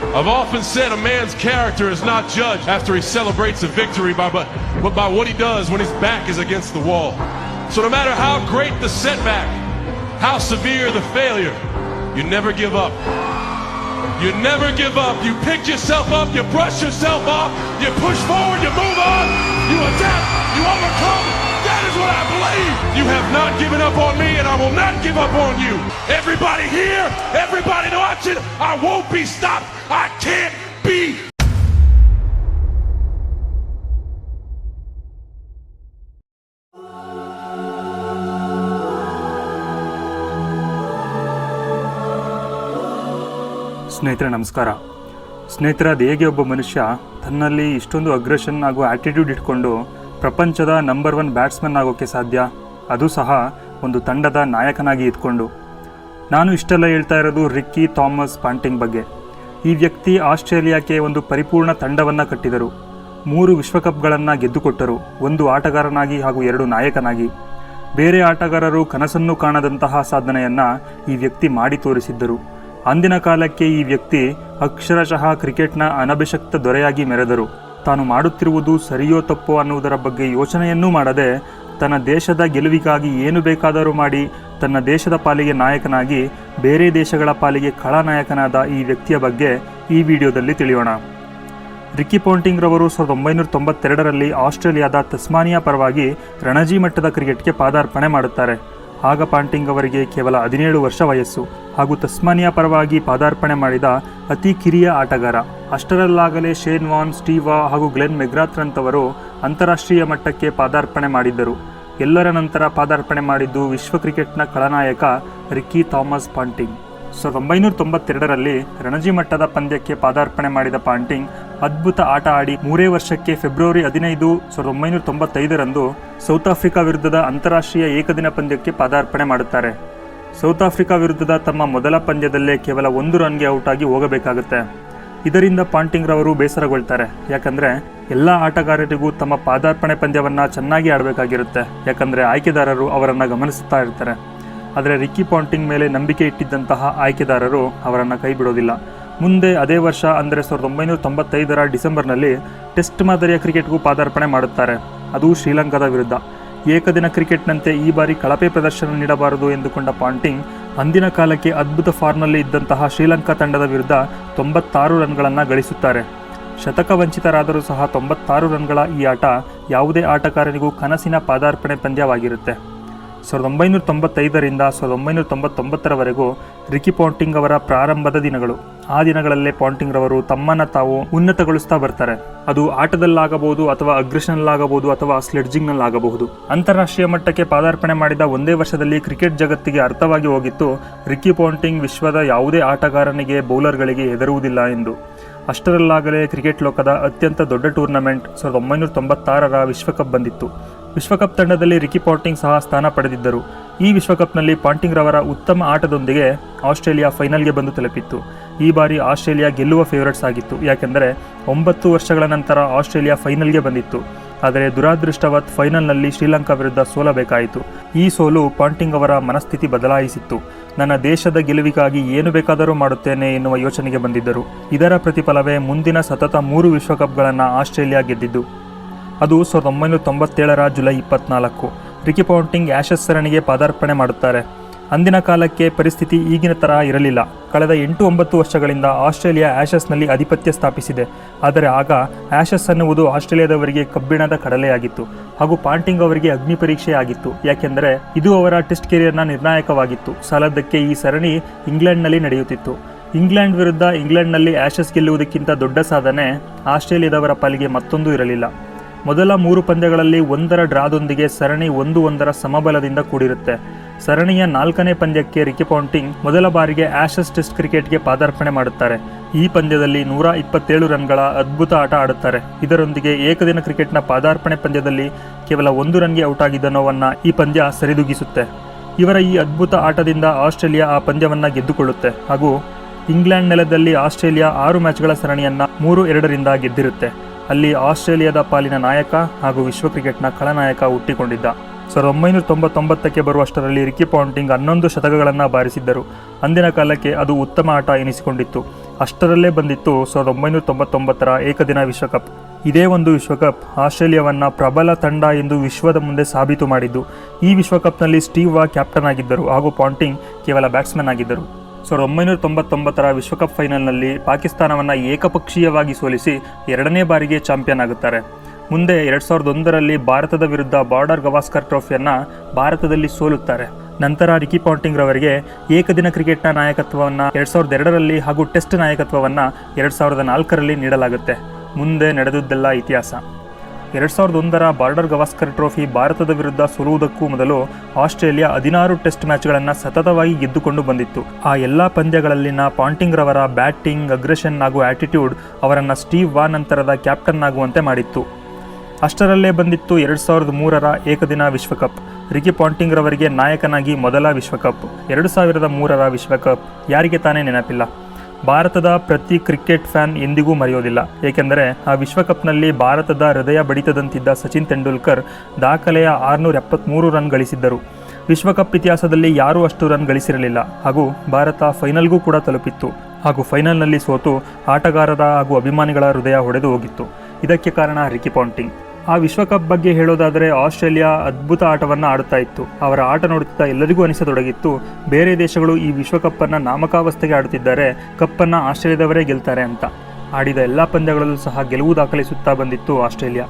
I've often said a man's character is not judged after he celebrates a victory, by, but, but by what he does when his back is against the wall. So no matter how great the setback, how severe the failure, you never give up. You never give up. You pick yourself up, you brush yourself off, you push forward, you move on, you adapt, you overcome. That is what I believe. You have not given up on me, and I will not give up on you. Everybody here, everybody watching, I won't be stopped. I can't be. ಸ್ನೇಹಿತರೆ ನಮಸ್ಕಾರ. ಸ್ನೇಹಿತರೆ ಅದು ಹೇಗೆ ಒಬ್ಬ ಮನುಷ್ಯ ತನ್ನಲ್ಲಿ ಇಷ್ಟೊಂದು aggression ಹಾಗೂ ಆ್ಯಟಿಟ್ಯೂಡ್ ಇಟ್ಕೊಂಡು ಪ್ರಪಂಚದ ನಂಬರ್ ಒನ್ ಬ್ಯಾಟ್ಸ್ಮನ್ ಆಗೋಕ್ಕೆ ಸಾಧ್ಯ? ಅದು ಸಹ ಒಂದು ತಂಡದ ನಾಯಕನಾಗಿ ಇದ್ಕೊಂಡು. ನಾನು ಇಷ್ಟೆಲ್ಲ ಹೇಳ್ತಾ ಇರೋದು ರಿಕ್ಕಿ ಥಾಮಸ್ ಪಾಂಟಿಂಗ್ ಬಗ್ಗೆ. ಈ ವ್ಯಕ್ತಿ ಆಸ್ಟ್ರೇಲಿಯಾಕ್ಕೆ ಒಂದು ಪರಿಪೂರ್ಣ ತಂಡವನ್ನು ಕಟ್ಟಿದರು. ಮೂರು ವಿಶ್ವಕಪ್ಗಳನ್ನು ಗೆದ್ದುಕೊಟ್ಟರು, ಒಂದು ಆಟಗಾರನಾಗಿ ಹಾಗೂ ಎರಡು ನಾಯಕನಾಗಿ. ಬೇರೆ ಆಟಗಾರರು ಕನಸನ್ನು ಕಾಣದಂತಹ ಸಾಧನೆಯನ್ನು ಈ ವ್ಯಕ್ತಿ ಮಾಡಿ ತೋರಿಸಿದ್ದರು. ಅಂದಿನ ಕಾಲಕ್ಕೆ ಈ ವ್ಯಕ್ತಿ ಅಕ್ಷರಶಃ ಕ್ರಿಕೆಟ್ನ ಅನಭಿಷಕ್ತ ದೊರೆಯಾಗಿ ಮೆರೆದರು. ತಾನು ಮಾಡುತ್ತಿರುವುದು ಸರಿಯೋ ತಪ್ಪೋ ಅನ್ನುವುದರ ಬಗ್ಗೆ ಯೋಚನೆಯನ್ನೂ ಮಾಡದೆ ತನ್ನ ದೇಶದ ಗೆಲುವಿಗಾಗಿ ಏನು ಬೇಕಾದರೂ ಮಾಡಿ ತನ್ನ ದೇಶದ ಪಾಲಿಗೆ ನಾಯಕನಾಗಿ, ಬೇರೆ ದೇಶಗಳ ಪಾಲಿಗೆ ಖಳನಾಯಕನಾದ ಈ ವ್ಯಕ್ತಿಯ ಬಗ್ಗೆ ಈ ವಿಡಿಯೋದಲ್ಲಿ ತಿಳಿಯೋಣ. ರಿಕ್ಕಿ ಪೋಂಟಿಂಗ್ ರವರು ಸಾವಿರದ ಒಂಬೈನೂರ ತೊಂಬತ್ತೆರಡರಲ್ಲಿ ಆಸ್ಟ್ರೇಲಿಯಾದ ತಸ್ಮಾನಿಯಾ ಪರವಾಗಿ ರಣಜಿ ಮಟ್ಟದ ಕ್ರಿಕೆಟ್ಗೆ ಪಾದಾರ್ಪಣೆ ಮಾಡುತ್ತಾರೆ. ಆಗ ಪಾಂಟಿಂಗ್ ಅವರಿಗೆ ಕೇವಲ ಹದಿನೇಳು ವರ್ಷ ವಯಸ್ಸು ಹಾಗೂ ತಸ್ಮಾನಿಯಾ ಪರವಾಗಿ ಪಾದಾರ್ಪಣೆ ಮಾಡಿದ ಅತಿ ಕಿರಿಯ ಆಟಗಾರ. ಅಷ್ಟರಲ್ಲಾಗಲೇ ಶೇನ್ ವಾನ್, ಸ್ಟೀವಾ ಹಾಗೂ ಗ್ಲೆನ್ ಮೆಗ್ರಾತ್ರಂತವರು ಅಂತಾರಾಷ್ಟ್ರೀಯ ಮಟ್ಟಕ್ಕೆ ಪಾದಾರ್ಪಣೆ ಮಾಡಿದ್ದರು. ಎಲ್ಲರ ನಂತರ ಪಾದಾರ್ಪಣೆ ಮಾಡಿದ್ದು ವಿಶ್ವ ಕ್ರಿಕೆಟ್ನ ಖಳನಾಯಕ ರಿಕ್ಕಿ ಥಾಮಸ್ ಪಾಂಟಿಂಗ್. ಸಾವಿರದ ಒಂಬೈನೂರ ತೊಂಬತ್ತೆರಡರಲ್ಲಿ ರಣಜಿ ಮಟ್ಟದ ಪಂದ್ಯಕ್ಕೆ ಪಾದಾರ್ಪಣೆ ಮಾಡಿದ ಪಾಂಟಿಂಗ್ ಅದ್ಭುತ ಆಟ ಆಡಿ ಮೂರೇ ವರ್ಷಕ್ಕೆ ಫೆಬ್ರವರಿ ಹದಿನೈದು, ಸಾವಿರದ ಒಂಬೈನೂರ ತೊಂಬತ್ತೈದರಂದು ಸೌತ್ ಆಫ್ರಿಕಾ ವಿರುದ್ಧದ ಅಂತಾರಾಷ್ಟ್ರೀಯ ಏಕದಿನ ಪಂದ್ಯಕ್ಕೆ ಪಾದಾರ್ಪಣೆ ಮಾಡುತ್ತಾರೆ. ಸೌತ್ ಆಫ್ರಿಕಾ ವಿರುದ್ಧದ ತಮ್ಮ ಮೊದಲ ಪಂದ್ಯದಲ್ಲೇ ಕೇವಲ ಒಂದು ರನ್ಗೆ ಔಟ್ ಆಗಿ ಹೋಗಬೇಕಾಗುತ್ತೆ. ಇದರಿಂದ ಪಾಂಟಿಂಗ್ ರವರು ಬೇಸರಗೊಳ್ತಾರೆ. ಯಾಕಂದ್ರೆ ಎಲ್ಲ ಆಟಗಾರರಿಗೂ ತಮ್ಮ ಪಾದಾರ್ಪಣೆ ಪಂದ್ಯವನ್ನ ಚೆನ್ನಾಗಿ ಆಡಬೇಕಾಗಿರುತ್ತೆ. ಯಾಕಂದ್ರೆ ಆಯ್ಕೆದಾರರು ಅವರನ್ನ ಗಮನಿಸುತ್ತಾ ಇರ್ತಾರೆ. ಆದರೆ ರಿಕ್ಕಿ ಪಾಂಟಿಂಗ್ ಮೇಲೆ ನಂಬಿಕೆ ಇಟ್ಟಿದ್ದಂತಹ ಆಯ್ಕೆದಾರರು ಅವರನ್ನು ಕೈ ಬಿಡೋದಿಲ್ಲ ಮುಂದೆ ಅದೇ ವರ್ಷ ಅಂದರೆ ಸಾವಿರದ ಒಂಬೈನೂರ ತೊಂಬತ್ತೈದರ ಡಿಸೆಂಬರ್ನಲ್ಲಿ ಟೆಸ್ಟ್ ಮಾದರಿಯ ಕ್ರಿಕೆಟ್ಗೂ ಪಾದಾರ್ಪಣೆ ಮಾಡುತ್ತಾರೆ. ಅದು ಶ್ರೀಲಂಕಾದ ವಿರುದ್ಧ. ಏಕದಿನ ಕ್ರಿಕೆಟ್ನಂತೆ ಈ ಬಾರಿ ಕಳಪೆ ಪ್ರದರ್ಶನ ನೀಡಬಾರದು ಎಂದುಕೊಂಡ ಪಾಂಟಿಂಗ್ ಅಂದಿನ ಕಾಲಕ್ಕೆ ಅದ್ಭುತ ಫಾರ್ಮ್ನಲ್ಲಿ ಇದ್ದಂತಹ ಶ್ರೀಲಂಕಾ ತಂಡದ ವಿರುದ್ಧ ತೊಂಬತ್ತಾರು ರನ್ಗಳನ್ನು ಗಳಿಸುತ್ತಾರೆ. ಶತಕ ವಂಚಿತರಾದರೂ ಸಹ ತೊಂಬತ್ತಾರು ರನ್ಗಳ ಈ ಆಟ ಯಾವುದೇ ಆಟಗಾರನಿಗೂ ಕನಸಿನ ಪಾದಾರ್ಪಣೆ ಪಂದ್ಯವಾಗಿರುತ್ತೆ. ಸಾವಿರದ ಒಂಬೈನೂರ ತೊಂಬತ್ತೈದರಿಂದ ಸಾವಿರದ ಒಂಬೈನೂರ ತೊಂಬತ್ತೊಂಬತ್ತರವರೆಗೂ ರಿಕಿ ಪಾಂಟಿಂಗ್ ಅವರ ಪ್ರಾರಂಭದ ದಿನಗಳು. ಆ ದಿನಗಳಲ್ಲೇ ಪಾಂಟಿಂಗ್ ರವರು ತಮ್ಮನ್ನ ತಾವು ಉನ್ನತಗೊಳಿಸ್ತಾ ಬರ್ತಾರೆ. ಅದು ಆಟದಲ್ಲಾಗಬಹುದು ಅಥವಾ ಅಗ್ರೆಷನ್ನಲ್ಲಾಗಬಹುದು ಅಥವಾ ಸ್ಲೆಡ್ಜಿಂಗ್ನಲ್ಲಾಗಬಹುದು. ಅಂತಾರಾಷ್ಟ್ರೀಯ ಮಟ್ಟಕ್ಕೆ ಪಾದಾರ್ಪಣೆ ಮಾಡಿದ ಒಂದೇ ವರ್ಷದಲ್ಲಿ ಕ್ರಿಕೆಟ್ ಜಗತ್ತಿಗೆ ಅರ್ಥವಾಗಿ ಹೋಗಿತ್ತು ರಿಕ್ಕಿ ಪಾಂಟಿಂಗ್ ವಿಶ್ವದ ಯಾವುದೇ ಆಟಗಾರನಿಗೆ ಬೌಲರ್ಗಳಿಗೆ ಹೆದರುವುದಿಲ್ಲ ಎಂದು. ಅಷ್ಟರಲ್ಲಾಗಲೇ ಕ್ರಿಕೆಟ್ ಲೋಕದ ಅತ್ಯಂತ ದೊಡ್ಡ ಟೂರ್ನಮೆಂಟ್ ಸಾವಿರದ ಒಂಬೈನೂರ ತೊಂಬತ್ತಾರರ ವಿಶ್ವಕಪ್ ಬಂದಿತ್ತು. ವಿಶ್ವಕಪ್ ತಂಡದಲ್ಲಿ ರಿಕಿ ಪಾಂಟಿಂಗ್ ಸಹ ಸ್ಥಾನ ಪಡೆದಿದ್ದರು. ಈ ವಿಶ್ವಕಪ್ನಲ್ಲಿ ಪಾಂಟಿಂಗ್ ರವರ ಉತ್ತಮ ಆಟದೊಂದಿಗೆ ಆಸ್ಟ್ರೇಲಿಯಾ ಫೈನಲ್ಗೆ ಬಂದು ತಲುಪಿತ್ತು. ಈ ಬಾರಿ ಆಸ್ಟ್ರೇಲಿಯಾ ಗೆಲ್ಲುವ ಫೇವರೇಟ್ಸ್ ಆಗಿತ್ತು. ಯಾಕೆಂದರೆ ಒಂಬತ್ತು ವರ್ಷಗಳ ನಂತರ ಆಸ್ಟ್ರೇಲಿಯಾ ಫೈನಲ್ಗೆ ಬಂದಿತ್ತು. ಆದರೆ ದುರಾದೃಷ್ಟವತ್ ಫೈನಲ್ನಲ್ಲಿ ಶ್ರೀಲಂಕಾ ವಿರುದ್ಧ ಸೋಲಬೇಕಾಯಿತು ಈ ಸೋಲು ಪಾಂಟಿಂಗ್ ಅವರ ಮನಸ್ಥಿತಿ ಬದಲಾಯಿಸಿತ್ತು. ನನ್ನ ದೇಶದ ಗೆಲುವಿಗಾಗಿ ಏನು ಬೇಕಾದರೂ ಮಾಡುತ್ತೇನೆ ಎನ್ನುವ ಯೋಚನೆಗೆ ಬಂದಿದ್ದರು. ಇದರ ಪ್ರತಿಫಲವೇ ಮುಂದಿನ ಸತತ ಮೂರು ವಿಶ್ವಕಪ್ಗಳನ್ನು ಆಸ್ಟ್ರೇಲಿಯಾ ಗೆದ್ದಿದ್ದು. ಅದು ಸಾವಿರದ ಒಂಬೈನೂರ ತೊಂಬತ್ತೇಳರ ಜುಲೈ ಇಪ್ಪತ್ನಾಲ್ಕು. ರಿಕಿ ಪೌಂಟಿಂಗ್ ಆ್ಯಶಸ್ ಸರಣಿಗೆ ಪಾದಾರ್ಪಣೆ ಮಾಡುತ್ತಾರೆ. ಅಂದಿನ ಕಾಲಕ್ಕೆ ಪರಿಸ್ಥಿತಿ ಈಗಿನ ತರಹ ಇರಲಿಲ್ಲ. ಕಳೆದ ಎಂಟು ಒಂಬತ್ತು ವರ್ಷಗಳಿಂದ ಆಸ್ಟ್ರೇಲಿಯಾ ಆ್ಯಶಸ್ನಲ್ಲಿ ಆಧಿಪತ್ಯ ಸ್ಥಾಪಿಸಿದೆ. ಆದರೆ ಆಗ ಆ್ಯಶಸ್ ಅನ್ನುವುದು ಆಸ್ಟ್ರೇಲಿಯಾದವರಿಗೆ ಕಬ್ಬಿಣದ ಕಡಲೆಯಾಗಿತ್ತು ಹಾಗೂ ಪಾಂಟಿಂಗ್ ಅವರಿಗೆ ಅಗ್ನಿ ಪರೀಕ್ಷೆ ಆಗಿತ್ತು. ಯಾಕೆಂದರೆ ಇದು ಅವರ ಟೆಸ್ಟ್ ಕೆರಿಯರ್ನ ನಿರ್ಣಾಯಕವಾಗಿತ್ತು. ಸಾಲದ್ದಕ್ಕೆ ಈ ಸರಣಿ ಇಂಗ್ಲೆಂಡ್ನಲ್ಲಿ ನಡೆಯುತ್ತಿತ್ತು. ಇಂಗ್ಲೆಂಡ್ ವಿರುದ್ಧ ಇಂಗ್ಲೆಂಡ್ನಲ್ಲಿ ಆ್ಯಶಸ್ ಗೆಲ್ಲುವುದಕ್ಕಿಂತ ದೊಡ್ಡ ಸಾಧನೆ ಆಸ್ಟ್ರೇಲಿಯಾದವರ ಪಾಲಿಗೆ ಮತ್ತೊಂದು ಇರಲಿಲ್ಲ. ಮೊದಲ ಮೂರು ಪಂದ್ಯಗಳಲ್ಲಿ ಒಂದರ ಡ್ರಾದೊಂದಿಗೆ ಸರಣಿ ಒಂದು ಒಂದರ ಸಮಬಲದಿಂದ ಕೂಡಿರುತ್ತೆ. ಸರಣಿಯ ನಾಲ್ಕನೇ ಪಂದ್ಯಕ್ಕೆ ರಿಕಿ ಪೌಂಟಿಂಗ್ ಮೊದಲ ಬಾರಿಗೆ ಆಶಸ್ ಟೆಸ್ಟ್ ಕ್ರಿಕೆಟ್ಗೆ ಪಾದಾರ್ಪಣೆ ಮಾಡುತ್ತಾರೆ. ಈ ಪಂದ್ಯದಲ್ಲಿ ನೂರ ಇಪ್ಪತ್ತೇಳು ರನ್ಗಳ ಅದ್ಭುತ ಆಟ ಆಡುತ್ತಾರೆ. ಇದರೊಂದಿಗೆ ಏಕದಿನ ಕ್ರಿಕೆಟ್ನ ಪಾದಾರ್ಪಣೆ ಪಂದ್ಯದಲ್ಲಿ ಕೇವಲ ಒಂದು ರನ್ಗೆ ಔಟ್ ಆಗಿದ್ದ ನೋವನ್ನು ಈ ಪಂದ್ಯ ಸರಿದೂಗಿಸುತ್ತೆ. ಇವರ ಈ ಅದ್ಭುತ ಆಟದಿಂದ ಆಸ್ಟ್ರೇಲಿಯಾ ಆ ಪಂದ್ಯವನ್ನು ಗೆದ್ದುಕೊಳ್ಳುತ್ತೆ. ಹಾಗೂ ಇಂಗ್ಲೆಂಡ್ ನೆಲದಲ್ಲಿ ಆಸ್ಟ್ರೇಲಿಯಾ ಆರು ಮ್ಯಾಚ್ಗಳ ಸರಣಿಯನ್ನು ಮೂರು ಎರಡರಿಂದ ಗೆದ್ದಿರುತ್ತೆ. ಅಲ್ಲಿ ಆಸ್ಟ್ರೇಲಿಯಾದ ಪಾಲಿನ ನಾಯಕ ಹಾಗೂ ವಿಶ್ವ ಕ್ರಿಕೆಟ್ನ ಖಳನಾಯಕ ಹುಟ್ಟಿಕೊಂಡಿದ್ದ. ಸಾವಿರದ ಒಂಬೈನೂರ ತೊಂಬತ್ತೊಂಬತ್ತಕ್ಕೆ ಬರುವಷ್ಟರಲ್ಲಿ ರಿಕಿ ಪಾಂಟಿಂಗ್ ಹನ್ನೊಂದು ಶತಕಗಳನ್ನು ಬಾರಿಸಿದ್ದರು. ಅಂದಿನ ಕಾಲಕ್ಕೆ ಅದು ಉತ್ತಮ ಆಟ ಎನಿಸಿಕೊಂಡಿತ್ತು. ಅಷ್ಟರಲ್ಲೇ ಬಂದಿತ್ತು ಸಾವಿರದ ಒಂಬೈನೂರ ತೊಂಬತ್ತೊಂಬತ್ತರ ಏಕದಿನ ವಿಶ್ವಕಪ್. ಇದೇ ಒಂದು ವಿಶ್ವಕಪ್ ಆಸ್ಟ್ರೇಲಿಯಾವನ್ನು ಪ್ರಬಲ ತಂಡ ಎಂದು ವಿಶ್ವದ ಮುಂದೆ ಸಾಬೀತು ಮಾಡಿದ್ದು. ಈ ವಿಶ್ವಕಪ್ನಲ್ಲಿ ಸ್ಟೀವ್ ವಾ ಕ್ಯಾಪ್ಟನ್ ಆಗಿದ್ದರು ಹಾಗೂ ಪಾಂಟಿಂಗ್ ಕೇವಲ ಬ್ಯಾಟ್ಸ್ಮನ್ ಆಗಿದ್ದರು. ಸಾವಿರದ ಒಂಬೈನೂರ ತೊಂಬತ್ತೊಂಬತ್ತರ ವಿಶ್ವಕಪ್ ಫೈನಲ್ನಲ್ಲಿ ಪಾಕಿಸ್ತಾನವನ್ನು ಏಕಪಕ್ಷೀಯವಾಗಿ ಸೋಲಿಸಿ ಎರಡನೇ ಬಾರಿಗೆ ಚಾಂಪಿಯನ್ ಆಗುತ್ತಾರೆ. ಮುಂದೆ ಎರಡು ಸಾವಿರದ ಒಂದರಲ್ಲಿ ಭಾರತದ ವಿರುದ್ಧ ಬಾರ್ಡರ್ ಗವಾಸ್ಕರ್ ಟ್ರೋಫಿಯನ್ನು ಭಾರತದಲ್ಲಿ ಸೋಲುತ್ತಾರೆ. ನಂತರ ರಿಕಿ ಪಾಂಟಿಂಗ್ ರವರಿಗೆ ಏಕದಿನ ಕ್ರಿಕೆಟ್ನ ನಾಯಕತ್ವವನ್ನು ಎರಡು ಸಾವಿರದ ಎರಡರಲ್ಲಿ ಹಾಗೂ ಟೆಸ್ಟ್ ನಾಯಕತ್ವವನ್ನು ಎರಡು ಸಾವಿರದ ನಾಲ್ಕರಲ್ಲಿ ನೀಡಲಾಗುತ್ತೆ. ಮುಂದೆ ನಡೆದದ್ದೆಲ್ಲ ಇತಿಹಾಸ. ಎರಡು ಸಾವಿರದ ಒಂದರ ಬಾರ್ಡರ್ ಗವಾಸ್ಕರ್ ಟ್ರೋಫಿ ಭಾರತದ ವಿರುದ್ಧ ಸೋಲುವುದಕ್ಕೂ ಮೊದಲು ಆಸ್ಟ್ರೇಲಿಯಾ ಹದಿನಾರು ಟೆಸ್ಟ್ ಮ್ಯಾಚ್ಗಳನ್ನು ಸತತವಾಗಿ ಗೆದ್ದುಕೊಂಡು ಬಂದಿತ್ತು. ಆ ಎಲ್ಲ ಪಂದ್ಯಗಳಲ್ಲಿನ ಪಾಂಟಿಂಗ್ ರವರ ಬ್ಯಾಟಿಂಗ್, ಅಗ್ರೆಷನ್ ಹಾಗೂ ಆಟಿಟ್ಯೂಡ್ ಅವರನ್ನು ಸ್ಟೀವ್ ವಾ ನಂತರದ ಕ್ಯಾಪ್ಟನ್ ಆಗುವಂತೆ ಮಾಡಿತ್ತು. ಅಷ್ಟರಲ್ಲೇ ಬಂದಿತ್ತು ಎರಡು ಸಾವಿರದ ಮೂರರ ಏಕದಿನ ವಿಶ್ವಕಪ್. ರಿಕಿ ಪಾಂಟಿಂಗ್ ರವರಿಗೆ ನಾಯಕನಾಗಿ ಮೊದಲ ವಿಶ್ವಕಪ್. ಎರಡು ಸಾವಿರದ ಮೂರರ ವಿಶ್ವಕಪ್. ಯಾರಿಗೆ ತಾನೇ ನೆನಪಿಲ್ಲ. ಭಾರತದ ಪ್ರತಿ ಕ್ರಿಕೆಟ್ ಫ್ಯಾನ್ ಎಂದಿಗೂ ಮರೆಯೋದಿಲ್ಲ. ಏಕೆಂದರೆ ಆ ವಿಶ್ವಕಪ್ನಲ್ಲಿ ಭಾರತದ ಹೃದಯ ಬಡಿತದಂತಿದ್ದ ಸಚಿನ್ ತೆಂಡೂಲ್ಕರ್ ದಾಖಲೆಯ ಆರುನೂರ ಎಪ್ಪತ್ತ್ಮೂರು ರನ್ ಗಳಿಸಿದ್ದರು. ವಿಶ್ವಕಪ್ ಇತಿಹಾಸದಲ್ಲಿ ಯಾರೂ ಅಷ್ಟು ರನ್ ಗಳಿಸಿರಲಿಲ್ಲ. ಹಾಗೂ ಭಾರತ ಫೈನಲ್ಗೂ ಕೂಡ ತಲುಪಿತ್ತು. ಹಾಗೂ ಫೈನಲ್ನಲ್ಲಿ ಸೋತು ಆಟಗಾರರ ಹಾಗೂ ಅಭಿಮಾನಿಗಳ ಹೃದಯ ಹೊಡೆದು ಹೋಗಿತ್ತು. ಇದಕ್ಕೆ ಕಾರಣ ರಿಕಿ ಪಾಂಟಿಂಗ್. ಆ ವಿಶ್ವಕಪ್ ಬಗ್ಗೆ ಹೇಳೋದಾದರೆ ಆಸ್ಟ್ರೇಲಿಯಾ ಅದ್ಭುತ ಆಟವನ್ನು ಆಡುತ್ತಾ ಇತ್ತು. ಅವರ ಆಟ ನೋಡುತ್ತಾ ಎಲ್ಲರಿಗೂ ಅನಿಸತೊಡಗಿತ್ತು. ಬೇರೆ ದೇಶಗಳು ಈ ವಿಶ್ವಕಪ್ಪನ್ನು ನಾಮಕಾವಸ್ಥೆಗೆ ಆಡುತ್ತಿದ್ದಾರೆ, ಕಪ್ಪನ್ನು ಆಸ್ಟ್ರೇಲಿಯಾದವರೇ ಗೆಲ್ತಾರೆ ಅಂತ. ಆಡಿದ ಎಲ್ಲ ಪಂದ್ಯಗಳಲ್ಲೂ ಸಹ ಗೆಲುವು ದಾಖಲಿಸುತ್ತಾ ಬಂದಿತ್ತು ಆಸ್ಟ್ರೇಲಿಯಾ.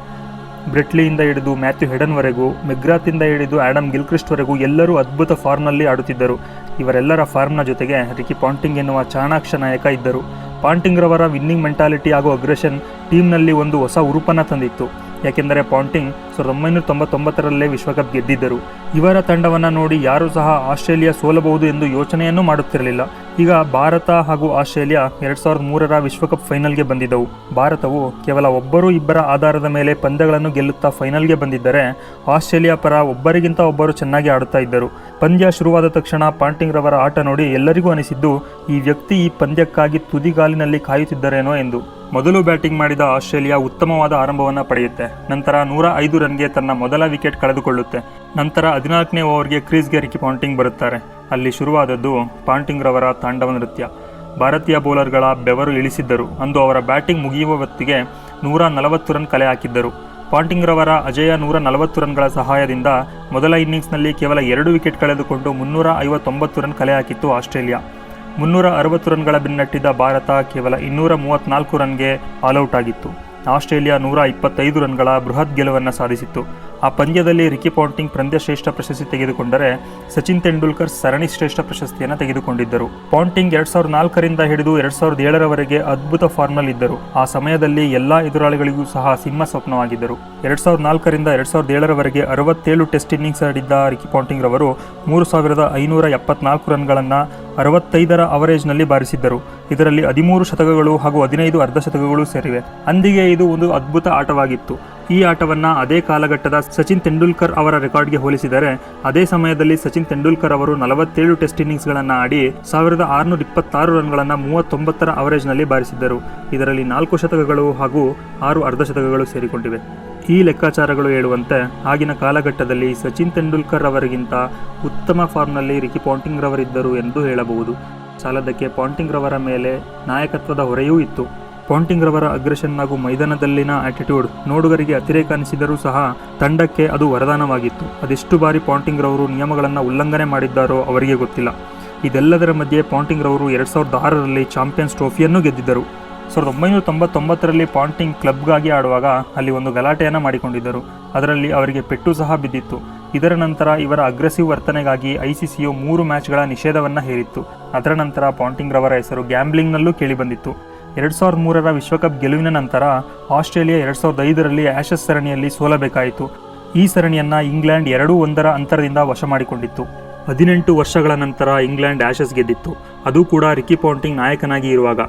ಬ್ರಿಟ್ಲಿಯಿಂದ ಹಿಡಿದು ಮ್ಯಾಥ್ಯೂ ಹೆಡನ್ವರೆಗೂ, ಮೆಗ್ರಾತಿಂದ ಹಿಡಿದು ಆಡಮ್ ಗಿಲ್ಕ್ರಿಸ್ಟ್ವರೆಗೂ ಎಲ್ಲರೂ ಅದ್ಭುತ ಫಾರ್ಮ್ನಲ್ಲಿ ಆಡುತ್ತಿದ್ದರು. ಇವರೆಲ್ಲರ ಫಾರ್ಮ್ನ ಜೊತೆಗೆ ರಿಕಿ ಪಾಂಟಿಂಗ್ ಎನ್ನುವ ಚಾಣಾಕ್ಷ ನಾಯಕ ಇದ್ದರು. ಪಾಂಟಿಂಗ್ ರವರ ವಿನ್ನಿಂಗ್ ಮೆಂಟಾಲಿಟಿ ಹಾಗೂ ಅಗ್ರೆಷನ್ ಟೀಮ್ನಲ್ಲಿ ಒಂದು ಹೊಸ ಉರುಪನ್ನು ತಂದಿತ್ತು. ಯಾಕೆಂದರೆ ಪಾಂಟಿಂಗ್ ಸಾವಿರದ ಒಂಬೈನೂರ ತೊಂಬತ್ತೊಂಬತ್ತರಲ್ಲೇ ವಿಶ್ವಕಪ್ ಗೆದ್ದಿದ್ದರು. ಇವರ ತಂಡವನ್ನು ನೋಡಿ ಯಾರೂ ಸಹ ಆಸ್ಟ್ರೇಲಿಯಾ ಸೋಲಬಹುದು ಎಂದು ಯೋಚನೆಯನ್ನು ಮಾಡುತ್ತಿರಲಿಲ್ಲ. ಈಗ ಭಾರತ ಹಾಗೂ ಆಸ್ಟ್ರೇಲಿಯಾ ಎರಡ್ ಸಾವಿರದ ಮೂರರ ವಿಶ್ವಕಪ್ ಫೈನಲ್ಗೆ ಬಂದಿದ್ದವು. ಭಾರತವು ಕೇವಲ ಒಬ್ಬರು ಇಬ್ಬರ ಆಧಾರದ ಮೇಲೆ ಪಂದ್ಯಗಳನ್ನು ಗೆಲ್ಲುತ್ತಾ ಫೈನಲ್ಗೆ ಬಂದಿದ್ದರೆ ಆಸ್ಟ್ರೇಲಿಯಾ ಪರ ಒಬ್ಬರಿಗಿಂತ ಒಬ್ಬರು ಚೆನ್ನಾಗಿ ಆಡುತ್ತಾ ಇದ್ದರು. ಪಂದ್ಯ ಶುರುವಾದ ತಕ್ಷಣ ಪಾಂಟಿಂಗ್ ರವರ ಆಟ ನೋಡಿ ಎಲ್ಲರಿಗೂ ಅನಿಸಿದ್ದು, ಈ ವ್ಯಕ್ತಿ ಈ ಪಂದ್ಯಕ್ಕಾಗಿ ತುದಿಗಾಲಿನಲ್ಲಿ ಕಾಯುತ್ತಿದ್ದರೇನೋ ಎಂದು. ಮೊದಲು ಬ್ಯಾಟಿಂಗ್ ಮಾಡಿದ ಆಸ್ಟ್ರೇಲಿಯಾ ಉತ್ತಮವಾದ ಆರಂಭವನ್ನು ಪಡೆಯುತ್ತೆ. ನಂತರ ನೂರ ಐದು ರನ್ಗೆ ತನ್ನ ಮೊದಲ ವಿಕೆಟ್ ಕಳೆದುಕೊಳ್ಳುತ್ತೆ. ನಂತರ ಹದಿನಾಲ್ಕನೇ ಓವರ್ಗೆ ಕ್ರೀಸ್ಗೆ ರಿಕಿ ಪಾಂಟಿಂಗ್ ಬರುತ್ತಾರೆ. ಅಲ್ಲಿ ಶುರುವಾದದ್ದು ಪಾಂಟಿಂಗ್ ರವರ ತಾಂಡವ ನೃತ್ಯ. ಭಾರತೀಯ ಬೌಲರ್ಗಳ ಬೆವರು ಇಳಿಸಿದ್ದರು. ಅಂದು ಅವರ ಬ್ಯಾಟಿಂಗ್ ಮುಗಿಯುವ ಹೊತ್ತಿಗೆ ನೂರ ನಲವತ್ತು ರನ್ ಕಲೆ ಹಾಕಿದ್ದರು. ಪಾಂಟಿಂಗ್ ರವರ ಅಜಯ ನೂರ ನಲವತ್ತು ರನ್ಗಳ ಸಹಾಯದಿಂದ ಮೊದಲ ಇನ್ನಿಂಗ್ಸ್ನಲ್ಲಿ ಕೇವಲ ಎರಡು ವಿಕೆಟ್ ಕಳೆದುಕೊಂಡು ಮುನ್ನೂರ ಐವತ್ತೊಂಬತ್ತು ರನ್ ಕಲೆ ಹಾಕಿತ್ತು ಆಸ್ಟ್ರೇಲಿಯಾ. ಮುನ್ನೂರ ಅರವತ್ತು ರನ್ಗಳ ಬೆನ್ನಟ್ಟಿದ್ದ ಭಾರತ ಕೇವಲ ಇನ್ನೂರ ಮೂವತ್ತ್ನಾಲ್ಕು ರನ್ಗೆ ಆಲ್ಔಟ್ ಆಗಿತ್ತು. ಆಸ್ಟ್ರೇಲಿಯಾ ನೂರ ಇಪ್ಪತ್ತೈದು ರನ್ಗಳ ಬೃಹತ್ ಗೆಲುವನ್ನು ಸಾಧಿಸಿತ್ತು. ಆ ಪಂದ್ಯದಲ್ಲಿ ರಿಕಿ ಪಾಂಟಿಂಗ್ ಪಂದ್ಯ ಶ್ರೇಷ್ಠ ಪ್ರಶಸ್ತಿ ತೆಗೆದುಕೊಂಡರೆ ಸಚಿನ್ ತೆಂಡೂಲ್ಕರ್ ಸರಣಿ ಶ್ರೇಷ್ಠ ಪ್ರಶಸ್ತಿಯನ್ನು ತೆಗೆದುಕೊಂಡಿದ್ದರು. ಪಾಂಟಿಂಗ್ ಎರಡ್ ಸಾವಿರದ ನಾಲ್ಕರಿಂದ ಹಿಡಿದು ಎರಡ್ ಸಾವಿರದ ಏಳರವರೆಗೆ ಅದ್ಭುತ ಫಾರ್ಮ್ನಲ್ಲಿದ್ದರು ಆ ಸಮಯದಲ್ಲಿ ಎಲ್ಲಾ ಎದುರಾಳಿಗಳಿಗೂ ಸಹ ಸಿಂಹ ಸ್ವಪ್ನವಾಗಿದ್ದರು. ಎರಡ್ ಸಾವಿರದ ನಾಲ್ಕರಿಂದ ಎರಡ್ ಸಾವಿರದ ಏಳರವರೆಗೆ ಅರವತ್ತೇಳು ಟೆಸ್ಟ್ ಇನ್ನಿಂಗ್ಸ್ ಆಡಿದ್ದ ರಿಕಿ ಪಾಂಟಿಂಗ್ ರವರು ಮೂರು ಸಾವಿರದ ಐನೂರ ಎಪ್ಪತ್ನಾಲ್ಕು ರನ್ಗಳನ್ನು ಅರವತ್ತೈದರ ಅವರೇಜ್ನಲ್ಲಿ ಬಾರಿಸಿದ್ದರು. ಇದರಲ್ಲಿ ಹದಿಮೂರು ಶತಕಗಳು ಹಾಗೂ ಹದಿನೈದು ಅರ್ಧ ಶತಕಗಳು ಸೇರಿವೆ. ಅಂದಿಗೆ ಇದು ಒಂದು ಅದ್ಭುತ ಆಟವಾಗಿತ್ತು. ಈ ಆಟವನ್ನು ಅದೇ ಕಾಲಘಟ್ಟದ ಸಚಿನ್ ತೆಂಡೂಲ್ಕರ್ ಅವರ ರೆಕಾರ್ಡ್ಗೆ ಹೋಲಿಸಿದರೆ, ಅದೇ ಸಮಯದಲ್ಲಿ ಸಚಿನ್ ತೆಂಡೂಲ್ಕರ್ ಅವರು ನಲವತ್ತೇಳು ಟೆಸ್ಟ್ ಇನ್ನಿಂಗ್ಸ್ಗಳನ್ನು ಆಡಿ ಸಾವಿರದ ಆರುನೂರ ಇಪ್ಪತ್ತಾರು ರನ್ಗಳನ್ನು ಮೂವತ್ತೊಂಬತ್ತರ ಅವರೇಜ್ನಲ್ಲಿ ಬಾರಿಸಿದ್ದರು. ಇದರಲ್ಲಿ ನಾಲ್ಕು ಶತಕಗಳು ಹಾಗೂ ಆರು ಅರ್ಧ ಶತಕಗಳು ಸೇರಿಕೊಂಡಿವೆ. ಈ ಲೆಕ್ಕಾಚಾರಗಳು ಹೇಳುವಂತೆ, ಆಗಿನ ಕಾಲಘಟ್ಟದಲ್ಲಿ ಸಚಿನ್ ತೆಂಡೂಲ್ಕರ್ ಅವರಿಗಿಂತ ಉತ್ತಮ ಫಾರ್ಮ್ನಲ್ಲಿ ರಿಕಿ ಪಾಂಟಿಂಗ್ ರವರಿದ್ದರು ಎಂದು ಹೇಳಬಹುದು. ಸಾಲದಕ್ಕೆ ಪಾಂಟಿಂಗ್ ರವರ ಮೇಲೆ ನಾಯಕತ್ವದ ಹೊರೆಯೂ ಇತ್ತು. ಪಾಂಟಿಂಗ್ ರವರ ಅಗ್ರೆಷನ್ ಹಾಗೂ ಮೈದಾನದಲ್ಲಿನ ಆಟಿಟ್ಯೂಡ್ ನೋಡುಗರಿಗೆ ಅತಿರೇಕ ಅನಿಸಿದರೂ ಸಹ ತಂಡಕ್ಕೆ ಅದು ವರದಾನವಾಗಿತ್ತು. ಅದೆಷ್ಟು ಬಾರಿ ಪಾಂಟಿಂಗ್ ರವರು ನಿಯಮಗಳನ್ನು ಉಲ್ಲಂಘನೆ ಮಾಡಿದ್ದಾರೋ ಅವರಿಗೆ ಗೊತ್ತಿಲ್ಲ. ಇದೆಲ್ಲದರ ಮಧ್ಯೆ ಪಾಂಟಿಂಗ್ ರವರು ಎರಡು ಸಾವಿರದ ಆರರಲ್ಲಿ ಚಾಂಪಿಯನ್ಸ್ ಟ್ರೋಫಿಯನ್ನು ಗೆದ್ದಿದ್ದರು. ಸಾವಿರದ ಒಂಬೈನೂರ ತೊಂಬತ್ತೊಂಬತ್ತರಲ್ಲಿ ಪಾಂಟಿಂಗ್ ಕ್ಲಬ್ಗಾಗಿ ಆಡುವಾಗ ಅಲ್ಲಿ ಒಂದು ಗಲಾಟೆಯನ್ನು ಮಾಡಿಕೊಂಡಿದ್ದರು. ಅದರಲ್ಲಿ ಅವರಿಗೆ ಪೆಟ್ಟು ಸಹ ಬಿದ್ದಿತ್ತು. ಇದರ ನಂತರ ಇವರ ಅಗ್ರೆಸಿವ್ ವರ್ತನೆಗಾಗಿ ಐಸಿಸಿಯು ಮೂರು ಮ್ಯಾಚ್ಗಳ ನಿಷೇಧವನ್ನು ಹೇರಿತ್ತು. ಅದರ ನಂತರ ಪಾಂಟಿಂಗ್ ರವರ ಹೆಸರು ಗ್ಯಾಂಬ್ಲಿಂಗ್ನಲ್ಲೂ ಕೇಳಿಬಂದಿತ್ತು. ಎರಡು ಸಾವಿರದ ಮೂರರ ವಿಶ್ವಕಪ್ ಗೆಲುವಿನ ನಂತರ ಆಸ್ಟ್ರೇಲಿಯಾ ಎರಡು ಸಾವಿರದ ಐದರಲ್ಲಿ ಆ್ಯಶಸ್ ಸರಣಿಯಲ್ಲಿ ಸೋಲಬೇಕಾಯಿತು. ಈ ಸರಣಿಯನ್ನು ಇಂಗ್ಲೆಂಡ್ ಎರಡೂ ಒಂದರ ಅಂತರದಿಂದ ವಶ ಮಾಡಿಕೊಂಡಿತ್ತು. ಹದಿನೆಂಟು ವರ್ಷಗಳ ನಂತರ ಇಂಗ್ಲೆಂಡ್ ಆ್ಯಶಸ್ ಗೆದ್ದಿತ್ತು. ಅದು ಕೂಡ ರಿಕಿ ಪಾಂಟಿಂಗ್ ನಾಯಕನಾಗಿ ಇರುವಾಗ.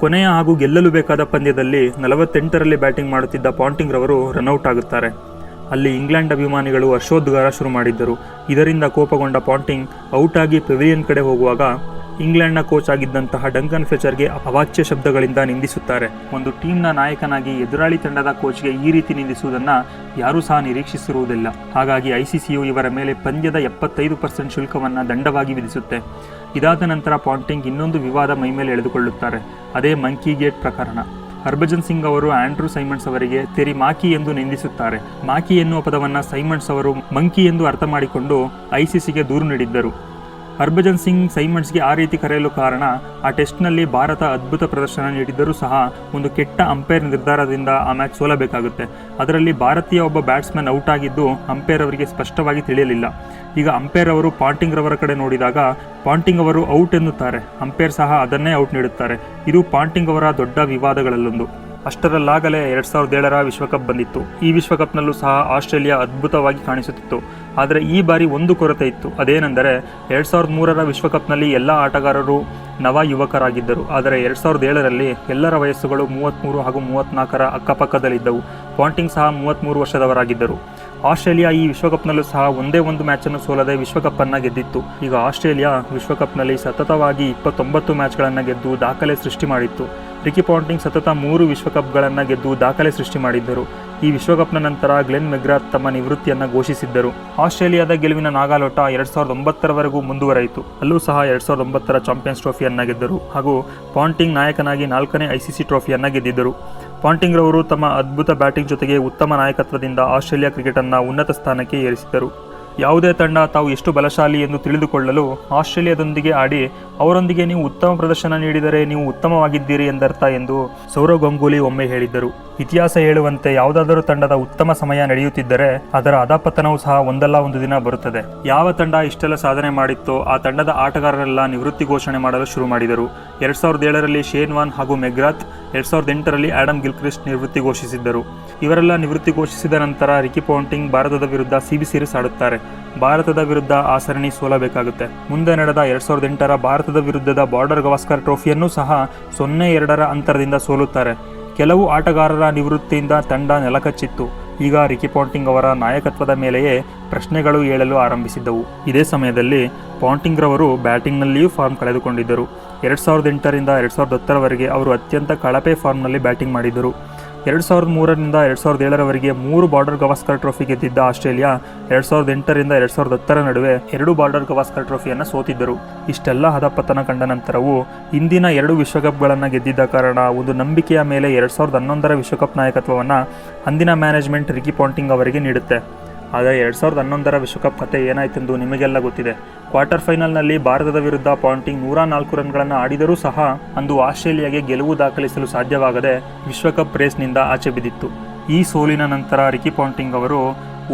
ಕೊನೆಯ ಹಾಗೂ ಗೆಲ್ಲಲು ಬೇಕಾದ ಪಂದ್ಯದಲ್ಲಿ ನಲವತ್ತೆಂಟರಲ್ಲಿ ಬ್ಯಾಟಿಂಗ್ ಮಾಡುತ್ತಿದ್ದ ಪಾಂಟಿಂಗ್ ರವರು ರನ್ಔಟ್ ಆಗುತ್ತಾರೆ. ಅಲ್ಲಿ ಇಂಗ್ಲೆಂಡ್ ಅಭಿಮಾನಿಗಳು ಹರ್ಷೋದ್ಗಾರ ಶುರು ಮಾಡಿದ್ದರು. ಇದರಿಂದ ಕೋಪಗೊಂಡ ಪಾಂಟಿಂಗ್ ಔಟ್ ಆಗಿ ಪೆವಿಲಿಯನ್ ಕಡೆ ಹೋಗುವಾಗ ಇಂಗ್ಲೆಂಡ್ನ ಕೋಚ್ ಆಗಿದ್ದಂತಹ ಡಂಕನ್ ಫ್ಲೆಚರ್ಗೆ ಅವಾಚ್ಯ ಶಬ್ದಗಳಿಂದ ನಿಂದಿಸುತ್ತಾರೆ. ಒಂದು ಟೀಮ್ನ ನಾಯಕನಾಗಿ ಎದುರಾಳಿ ತಂಡದ ಕೋಚ್ಗೆ ಈ ರೀತಿ ನಿಂದಿಸುವುದನ್ನು ಯಾರೂ ಸಹ ನಿರೀಕ್ಷಿಸಿರುವುದಿಲ್ಲ. ಹಾಗಾಗಿ ಐಸಿಸಿಯು ಇವರ ಮೇಲೆ ಪಂದ್ಯದ ಎಪ್ಪತ್ತೈದು ಪರ್ಸೆಂಟ್ ಶುಲ್ಕವನ್ನು ದಂಡವಾಗಿ ವಿಧಿಸುತ್ತೆ. ಇದಾದ ನಂತರ ಪಾಂಟಿಂಗ್ ಇನ್ನೊಂದು ವಿವಾದ ಮೈಮೇಲೆ ಎಳೆದುಕೊಳ್ಳುತ್ತಾರೆ. ಅದೇ ಮಂಕಿ ಗೇಟ್ ಪ್ರಕರಣ. ಹರ್ಭಜನ್ ಸಿಂಗ್ ಅವರು ಆಂಡ್ರೂ ಸೈಮಂಡ್ಸ್ ಅವರಿಗೆ ತೆರಿ ಮಾಕಿ ಎಂದು ನಿಂದಿಸುತ್ತಾರೆ. ಮಾಕಿ ಎನ್ನುವ ಪದವನ್ನು ಸೈಮಂಡ್ಸ್ ಅವರು ಮಂಕಿ ಎಂದು ಅರ್ಥ ಮಾಡಿಕೊಂಡು ಐಸಿಸಿಗೆ ದೂರು ನೀಡಿದ್ದರು. ಹರ್ಭಜನ್ ಸಿಂಗ್ ಸೈಮಂಡ್ಸ್ಗೆ ಆ ರೀತಿ ಕರೆಯಲು ಕಾರಣ, ಆ ಟೆಸ್ಟ್ನಲ್ಲಿ ಭಾರತ ಅದ್ಭುತ ಪ್ರದರ್ಶನ ನೀಡಿದ್ದರೂ ಸಹ ಒಂದು ಕೆಟ್ಟ ಅಂಪೈರ್ ನಿರ್ಧಾರದಿಂದ ಆ ಮ್ಯಾಚ್ ಸೋಲಬೇಕಾಗುತ್ತೆ. ಅದರಲ್ಲಿ ಭಾರತೀಯ ಒಬ್ಬ ಬ್ಯಾಟ್ಸ್ಮನ್ ಔಟ್ ಆಗಿದ್ದು ಅಂಪೈರ್ ಅವರಿಗೆ ಸ್ಪಷ್ಟವಾಗಿ ತಿಳಿಯಲಿಲ್ಲ. ಈಗ ಅಂಪೈರ್ ಅವರು ಪಾಂಟಿಂಗ್ ರವರ ಕಡೆ ನೋಡಿದಾಗ, ಪಾಂಟಿಂಗ್ ಅವರು ಔಟ್ ಎನ್ನುತ್ತಾರೆ. ಅಂಪೈರ್ ಸಹ ಅದನ್ನೇ ಔಟ್ ನೀಡುತ್ತಾರೆ. ಇದು ಪಾಂಟಿಂಗ್ ಅವರ ದೊಡ್ಡ ವಿವಾದಗಳಲ್ಲೊಂದು. ಅಷ್ಟರಲ್ಲಾಗಲೇ ಎರಡು ಸಾವಿರದ ಏಳರ ವಿಶ್ವಕಪ್ ಬಂದಿತ್ತು. ಈ ವಿಶ್ವಕಪ್ನಲ್ಲೂ ಸಹ ಆಸ್ಟ್ರೇಲಿಯಾ ಅದ್ಭುತವಾಗಿ ಕಾಣಿಸುತ್ತಿತ್ತು. ಆದರೆ ಈ ಬಾರಿ ಒಂದು ಕೊರತೆ ಇತ್ತು. ಅದೇನೆಂದರೆ ಎರಡು ಸಾವಿರದ ಮೂರರ ವಿಶ್ವಕಪ್ನಲ್ಲಿ ಎಲ್ಲ ಆಟಗಾರರು ನವ ಯುವಕರಾಗಿದ್ದರು ಆದರೆ ಎರಡು ಸಾವಿರದ ಏಳರಲ್ಲಿ ಎಲ್ಲರ ವಯಸ್ಸುಗಳು ಮೂವತ್ತ್ಮೂರು ಹಾಗೂ ಮೂವತ್ತ್ನಾಲ್ಕರ ಅಕ್ಕಪಕ್ಕದಲ್ಲಿದ್ದವು. ಪಾಂಟಿಂಗ್ ಸಹ ಮೂವತ್ತ್ಮೂರು ವರ್ಷದವರಾಗಿದ್ದರು. ಆಸ್ಟ್ರೇಲಿಯಾ ಈ ವಿಶ್ವಕಪ್ನಲ್ಲೂ ಸಹ ಒಂದೇ ಒಂದು ಮ್ಯಾಚನ್ನು ಸೋಲದೆ ವಿಶ್ವಕಪ್ಪನ್ನು ಗೆದ್ದಿತ್ತು. ಈಗ ಆಸ್ಟ್ರೇಲಿಯಾ ವಿಶ್ವಕಪ್ನಲ್ಲಿ ಸತತವಾಗಿ ಇಪ್ಪತ್ತೊಂಬತ್ತು ಮ್ಯಾಚ್ಗಳನ್ನು ಗೆದ್ದು ದಾಖಲೆ ಸೃಷ್ಟಿ ಮಾಡಿತ್ತು. ರಿಕಿ ಪಾಂಟಿಂಗ್ ಸತತ ಮೂರು ವಿಶ್ವಕಪ್ಗಳನ್ನು ಗೆದ್ದು ದಾಖಲೆ ಸೃಷ್ಟಿ ಮಾಡಿದ್ದರು. ಈ ವಿಶ್ವಕಪ್ನ ನಂತರ ಗ್ಲೆನ್ ಮೆಗ್ರಾತ್ ತಮ್ಮ ನಿವೃತ್ತಿಯನ್ನು ಘೋಷಿಸಿದ್ದರು. ಆಸ್ಟ್ರೇಲಿಯಾದ ಗೆಲುವಿನ ನಾಗಾಲೋಟ ಎರಡ್ ಸಾವಿರದ ಒಂಬತ್ತರವರೆಗೂ ಮುಂದುವರೆಯಿತು. ಅಲ್ಲೂ ಸಹ ಎರಡ್ ಸಾವಿರದ ಒಂಬತ್ತರ ಚಾಂಪಿಯನ್ಸ್ ಟ್ರೋಫಿಯನ್ನು ಗೆದ್ದರು ಹಾಗೂ ಪಾಂಟಿಂಗ್ ನಾಯಕನಾಗಿ ನಾಲ್ಕನೇ ಐಸಿಸಿ ಟ್ರೋಫಿಯನ್ನು ಗೆದ್ದಿದ್ದರು. ಪಾಂಟಿಂಗ್ ರವರು ತಮ್ಮ ಅದ್ಭುತ ಬ್ಯಾಟಿಂಗ್ ಜೊತೆಗೆ ಉತ್ತಮ ನಾಯಕತ್ವದಿಂದ ಆಸ್ಟ್ರೇಲಿಯಾ ಕ್ರಿಕೆಟನ್ನು ಉನ್ನತ ಸ್ಥಾನಕ್ಕೆ ಏರಿಸಿದರು ಯಾವುದೇ ತಂಡ ತಾವು ಎಷ್ಟು ಬಲಶಾಲಿ ಎಂದು ತಿಳಿದುಕೊಳ್ಳಲು ಆಸ್ಟ್ರೇಲಿಯಾದೊಂದಿಗೆ ಆಡಿ ಅವರೊಂದಿಗೆ ನೀವು ಉತ್ತಮ ಪ್ರದರ್ಶನ ನೀಡಿದರೆ ನೀವು ಉತ್ತಮವಾಗಿದ್ದೀರಿ ಎಂದರ್ಥ ಎಂದು ಸೌರವ್ ಗಂಗೂಲಿ ಒಮ್ಮೆ ಹೇಳಿದ್ದರು. ಇತಿಹಾಸ ಹೇಳುವಂತೆ ಯಾವುದಾದರೂ ತಂಡದ ಉತ್ತಮ ಸಮಯ ನಡೆಯುತ್ತಿದ್ದರೆ ಅದರ ಅಧಪತನವೂ ಸಹ ಒಂದಲ್ಲ ಒಂದು ದಿನ ಬರುತ್ತದೆ. ಯಾವ ತಂಡ ಇಷ್ಟೆಲ್ಲ ಸಾಧನೆ ಮಾಡಿತ್ತೋ ಆ ತಂಡದ ಆಟಗಾರರೆಲ್ಲ ನಿವೃತ್ತಿ ಘೋಷಣೆ ಮಾಡಲು ಶುರು ಮಾಡಿದರು. ಎರಡ್ ಸಾವಿರದ ಏಳರಲ್ಲಿ ಶೇನ್ ವಾನ್ ಹಾಗೂ ಮೆಗ್ರಾತ್, ಎರಡ್ ಸಾವಿರದ ಎಂಟರಲ್ಲಿ ಆಡಮ್ ಗಿಲ್ಕ್ರಿಸ್ಟ್ ನಿವೃತ್ತಿ ಘೋಷಿಸಿದ್ದರು. ಇವರೆಲ್ಲ ನಿವೃತ್ತಿ ಘೋಷಿಸಿದ ನಂತರ ರಿಕಿ ಪೌಂಟಿಂಗ್ ಭಾರತದ ವಿರುದ್ಧ ಸಿಬಿ ಸೀರೀಸ್ ಆಡುತ್ತಾರೆ. ಭಾರತದ ವಿರುದ್ಧ ಆ ಸರಣಿ ಸೋಲಬೇಕಾಗುತ್ತೆ. ಮುಂದೆ ನಡೆದ ಎರಡ್ ಸಾವಿರದ ಎಂಟರ ಭಾರತದ ವಿರುದ್ಧದ ಬಾರ್ಡರ್ ಗವಾಸ್ಕರ್ ಟ್ರೋಫಿಯನ್ನು ಸಹ ಸೊನ್ನೆ ಎರಡರ ಅಂತರದಿಂದ ಸೋಲುತ್ತಾರೆ. ಕೆಲವು ಆಟಗಾರರ ನಿವೃತ್ತಿಯಿಂದ ತಂಡ ನೆಲಕಚ್ಚಿತ್ತು. ಈಗ ರಿಕಿ ಪಾಂಟಿಂಗ್ ಅವರ ನಾಯಕತ್ವದ ಮೇಲೆಯೇ ಪ್ರಶ್ನೆಗಳು ಏಳಲು ಆರಂಭಿಸಿದ್ದವು. ಇದೇ ಸಮಯದಲ್ಲಿ ಪಾಂಟಿಂಗ್ ರವರು ಬ್ಯಾಟಿಂಗ್ನಲ್ಲಿಯೂ ಫಾರ್ಮ್ ಕಳೆದುಕೊಂಡಿದ್ದರು. ಎರಡು ಸಾವಿರದ ಎಂಟರಿಂದ ಎರಡು ಸಾವಿರದ ಹತ್ತರವರೆಗೆ ಅವರು ಅತ್ಯಂತ ಕಳಪೆ ಫಾರ್ಮ್ನಲ್ಲಿ ಬ್ಯಾಟಿಂಗ್ ಮಾಡಿದರು ಎರಡು ಸಾವಿರದ ಮೂರರಿಂದ ಎರಡು ಸಾವಿರದ ಏಳರವರೆಗೆ ಮೂರು ಬಾರ್ಡರ್ ಗವಾಸ್ಕರ್ ಟ್ರೋಫಿ ಗೆದ್ದಿದ್ದ ಆಸ್ಟ್ರೇಲಿಯಾ ಎರಡು ಸಾವಿರದ ಎಂಟರಿಂದ ಎರಡು ಸಾವಿರದ ಹತ್ತರ ನಡುವೆ ಎರಡು ಬಾರ್ಡರ್ ಗವಾಸ್ಕರ್ ಟ್ರೋಫಿಯನ್ನು ಸೋತಿದ್ದರು. ಇಷ್ಟೆಲ್ಲ ಹದಪತನ ಕಂಡ ನಂತರವೂ ಇಂದಿನ ಎರಡು ವಿಶ್ವಕಪ್ಗಳನ್ನು ಗೆದ್ದಿದ್ದ ಕಾರಣ ಒಂದು ನಂಬಿಕೆಯ ಮೇಲೆ ಎರಡು ಸಾವಿರದ ಹನ್ನೊಂದರ ವಿಶ್ವಕಪ್ ನಾಯಕತ್ವವನ್ನು ಅಂದಿನ ಮ್ಯಾನೇಜ್ಮೆಂಟ್ ರಿಕಿ ಪಾಂಟಿಂಗ್ ಅವರಿಗೆ ನೀಡುತ್ತೆ. ಆದರೆ ಎರಡು ಸಾವಿರದ ಹನ್ನೊಂದರ ವಿಶ್ವಕಪ್ ಕತೆ ಏನಾಯ್ತೆಂದು ನಿಮಗೆಲ್ಲ ಗೊತ್ತಿದೆ. ಕ್ವಾರ್ಟರ್ ಫೈನಲ್ನಲ್ಲಿ ಭಾರತದ ವಿರುದ್ಧ ಪಾಂಟಿಂಗ್ ನೂರ ನಾಲ್ಕು ರನ್ಗಳನ್ನು ಆಡಿದರೂ ಸಹ ಅಂದು ಆಸ್ಟ್ರೇಲಿಯಾಗೆ ಗೆಲುವು ದಾಖಲಿಸಲು ಸಾಧ್ಯವಾಗದೆ ವಿಶ್ವಕಪ್ ರೇಸ್ನಿಂದ ಆಚೆ ಬಿದ್ದಿತ್ತು. ಈ ಸೋಲಿನ ನಂತರ ರಿಕಿ ಪಾಂಟಿಂಗ್ ಅವರು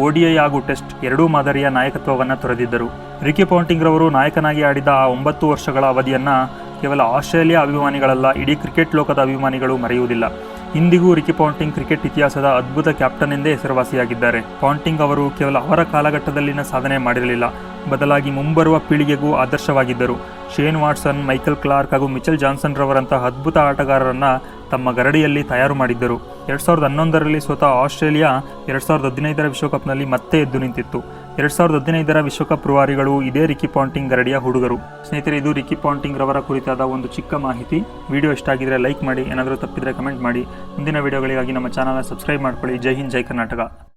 ಓಡಿಐ ಹಾಗೂ ಟೆಸ್ಟ್ ಎರಡೂ ಮಾದರಿಯ ನಾಯಕತ್ವವನ್ನು ತೊರೆದಿದ್ದರು. ರಿಕಿ ಪಾಂಟಿಂಗ್ ರವರು ನಾಯಕನಾಗಿ ಆಡಿದ ಆ ಒಂಬತ್ತು ವರ್ಷಗಳ ಅವಧಿಯನ್ನು ಕೇವಲ ಆಸ್ಟ್ರೇಲಿಯಾ ಅಭಿಮಾನಿಗಳಲ್ಲ, ಇಡೀ ಕ್ರಿಕೆಟ್ ಲೋಕದ ಅಭಿಮಾನಿಗಳು ಮರೆಯುವುದಿಲ್ಲ. ಇಂದಿಗೂ ರಿಕಿ ಪಾಂಟಿಂಗ್ ಕ್ರಿಕೆಟ್ ಇತಿಹಾಸದ ಅದ್ಭುತ ಕ್ಯಾಪ್ಟನ್ ಎಂದೇ ಹೆಸರುವಾಸಿಯಾಗಿದ್ದಾರೆ. ಪಾಂಟಿಂಗ್ ಅವರು ಕೇವಲ ಅವರ ಕಾಲಘಟ್ಟದಲ್ಲಿನ ಸಾಧನೆ ಮಾಡಿರಲಿಲ್ಲ. ಬದಲಾಗಿ ಮುಂಬರುವ ಪೀಳಿಗೆಗೂ ಆದರ್ಶವಾಗಿದ್ದರು. ಶೇನ್ ವಾಟ್ಸನ್, ಮೈಕಲ್ ಕ್ಲಾರ್ಕ್ ಹಾಗೂ ಮಿಚೆಲ್ ಜಾನ್ಸನ್ ರವರಂತಹ ಅದ್ಭುತ ಆಟಗಾರರನ್ನು ತಮ್ಮ ಗರಡಿಯಲ್ಲಿ ತಯಾರು ಮಾಡಿದ್ದರು. ಎರಡು ಸಾವಿರದ ಹನ್ನೊಂದರಲ್ಲಿ ಸ್ವತಃ ಆಸ್ಟ್ರೇಲಿಯಾ ಎರಡು ಸಾವಿರದ ಹದಿನೈದರ ವಿಶ್ವಕಪ್ನಲ್ಲಿ ಮತ್ತೆ ಎದ್ದು ನಿಂತಿತ್ತು. ಎರಡು ಸಾವಿರದ ಹದಿನೈದರ ವಿಶ್ವಕಪ್ ಪ್ರವಾರಿಗಳು ಇದೇ ರಿಕಿ ಪಾಂಟಿಂಗ್ ಗರಡಿಯ ಹುಡುಗರು. ಸ್ನೇಹಿತರೆ, ಇದು ರಿಕಿ ಪಾಂಟಿಂಗ್ ರವರ ಕುರಿತಾದ ಒಂದು ಚಿಕ್ಕ ಮಾಹಿತಿ. ವಿಡಿಯೋ ಇಷ್ಟ ಆಗಿದ್ರೆ ಲೈಕ್ ಮಾಡಿ, ಏನಾದರೂ ತಪ್ಪಿದ್ರೆ ಕಮೆಂಟ್ ಮಾಡಿ. ಮುಂದಿನ ವಿಡಿಯೋಗಳಿಗಾಗಿ ನಮ್ಮ ಚಾನಲ್ನ ಸಬ್ಸ್ಕ್ರೈಬ್ ಮಾಡ್ಕೊಳ್ಳಿ. ಜೈ ಹಿಂದ್, ಜೈ ಕರ್ನಾಟಕ.